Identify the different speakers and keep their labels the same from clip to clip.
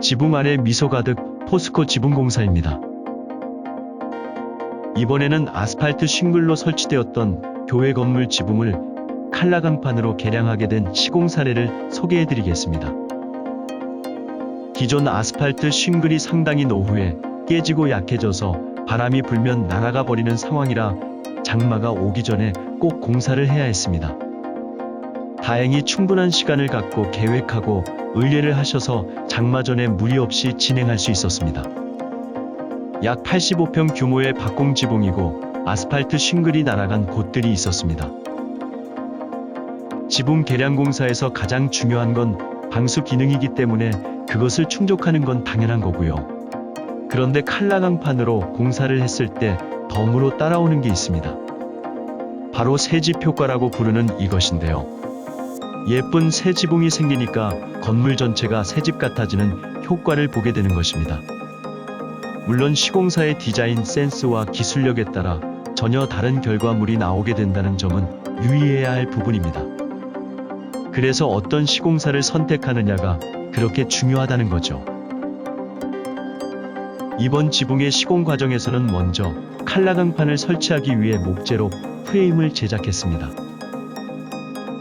Speaker 1: 지붕 아래 미소 가득 포스코 지붕공사입니다. 이번에는 아스팔트 싱글로 설치되었던 교회 건물 지붕을 칼라 강판으로 개량하게 된 시공 사례를 소개해 드리겠습니다. 기존 아스팔트 싱글이 상당히 노후에 깨지고 약해져서 바람이 불면 날아가 버리는 상황이라 장마가 오기 전에 꼭 공사를 해야 했습니다. 다행히 충분한 시간을 갖고 계획하고 의뢰를 하셔서 장마 전에 무리 없이 진행할 수 있었습니다. 약 85평 규모의 박공 지붕이고 아스팔트 싱글이 날아간 곳들이 있었습니다. 지붕 개량 공사에서 가장 중요한 건 방수 기능이기 때문에 그것을 충족하는 건 당연한 거고요. 그런데 칼라 강판으로 공사를 했을 때 덤으로 따라오는 게 있습니다. 바로 새집 효과라고 부르는 이것인데요. 예쁜 새 지붕이 생기니까 건물 전체가 새집 같아지는 효과를 보게 되는 것입니다. 물론 시공사의 디자인 센스와 기술력에 따라 전혀 다른 결과물이 나오게 된다는 점은 유의해야 할 부분입니다. 그래서 어떤 시공사를 선택하느냐가 그렇게 중요하다는 거죠. 이번 지붕의 시공 과정에서는 먼저 칼라 강판을 설치하기 위해 목재로 프레임을 제작했습니다.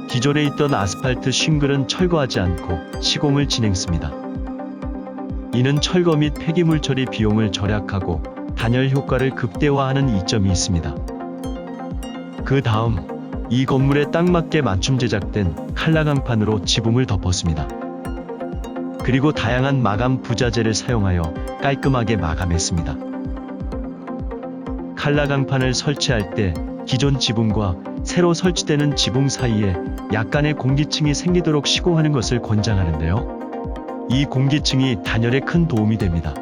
Speaker 1: 기존에 있던 아스팔트 싱글은 철거하지 않고 시공을 진행했습니다. 이는 철거 및 폐기물 처리 비용을 절약하고 단열 효과를 극대화하는 이점이 있습니다. 그 다음 이 건물에 딱 맞게 맞춤 제작된 칼라 강판으로 지붕을 덮었습니다. 그리고 다양한 마감 부자재를 사용하여 깔끔하게 마감했습니다. 칼라 강판을 설치할 때 기존 지붕과 새로 설치되는 지붕 사이에 약간의 공기층이 생기도록 시공하는 것을 권장하는데요. 이 공기층이 단열에 큰 도움이 됩니다.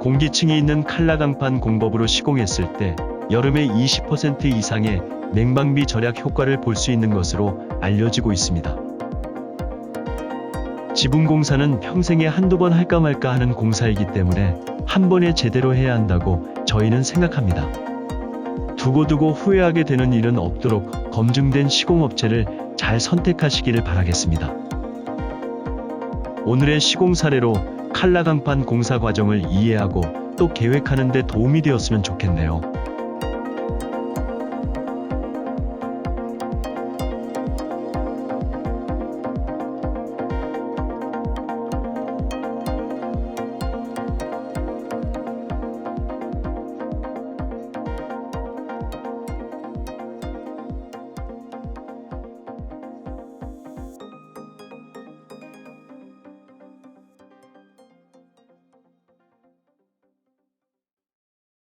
Speaker 1: 공기층이 있는 칼라 강판 공법으로 시공했을 때 여름에 20% 이상의 냉방비 절약 효과를 볼 수 있는 것으로 알려지고 있습니다. 지붕 공사는 평생에 한두 번 할까 말까 하는 공사이기 때문에 한 번에 제대로 해야 한다고 저희는 생각합니다. 두고두고 후회하게 되는 일은 없도록 검증된 시공업체를 잘 선택하시기를 바라겠습니다. 오늘의 시공 사례로 칼라 강판 공사 과정을 이해하고 또 계획하는 데 도움이 되었으면 좋겠네요.